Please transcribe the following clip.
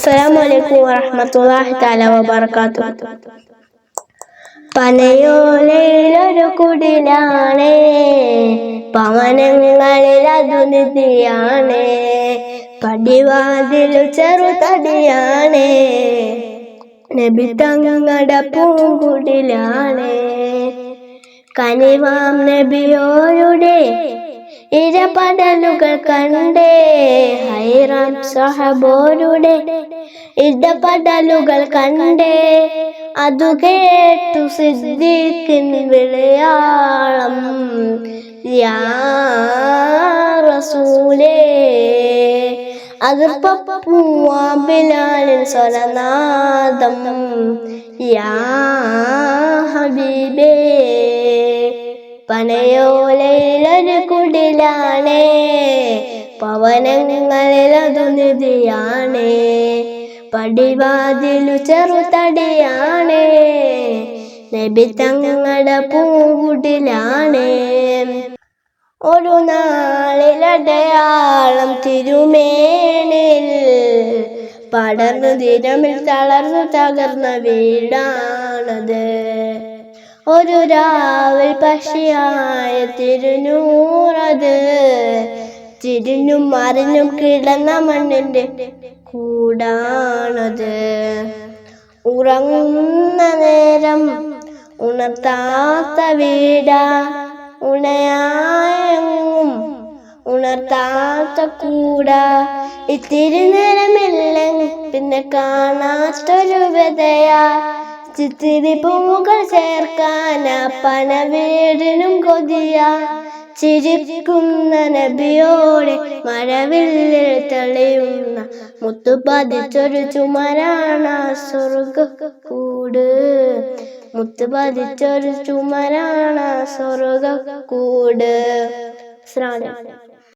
അസ്സലാമലൈക്കും വറഹ്മത്തുള്ളാഹി തആല വബറകാതുഹു. പനയോലയിലൊരു കുടിലാണ്. പവനങ്ങളിൽ അതു നിധിയാണ്. പടിവാതിൽ ചെറുതടിയാണ്. നബി തങ്ങട പൂങ്കുടിലാണ്. കനിവാം നബിയോരുടെ ഇരപടലുകൾ കണ്ടേ ഹൈറാം സഹബോരുടെ ഇടപടലുകൾ കണ്ടേ. അതു കേട്ടു സിദ്ദീഖിൻ വിളയാളം റസൂലേ അതിർപ്പൂവാബിലാലിൻ സ്വരനാദം യാ ഹബീബേ പനയോലയിലൊരു കുടിലാണേ. പവനങ്ങളിലതു നിധിയാണേ. പടിവാതിലു ചെറുതടിയാണേ നബി തങ്ങളുടെ പൂങ്കുടിലാണേ ഒരു നാളിലടയാളം തിരുമേനിൽ പടർന്നു തിരമിൽ തളർന്നു തകർന്ന വീടാണത്. ഒരു രാവിൽ പക്ഷിയായ തിരുനൂറത് തിരിഞ്ഞും മറിഞ്ഞും കിടന്ന മണ്ണിന്റെ കൂടാണത്. ഉറങ്ങുന്ന നേരം ഉണർത്താത്ത വീട. ഉണയായെങ്ങും ഉണർത്താത്ത കൂട. ഇത്തിരി നേരമില്ലെങ്കിൽ പിന്നെ കാണാത്തൊരു വ്യതയാ. ചിത്തിരി പൂക്കൾ ചേർക്കാൻ പന വീടിനും കൊതിയ. ചിരിക്കുന്ന നബിയോടെ മഴവില്ലിൽ തെളിയുന്ന മുത്തുപതിച്ചൊരു ചുമരാണ സ്വർഗ കൂട്. മുത്തുപതിച്ചൊരു ചുമരാണ സ്വർഗ കൂട്.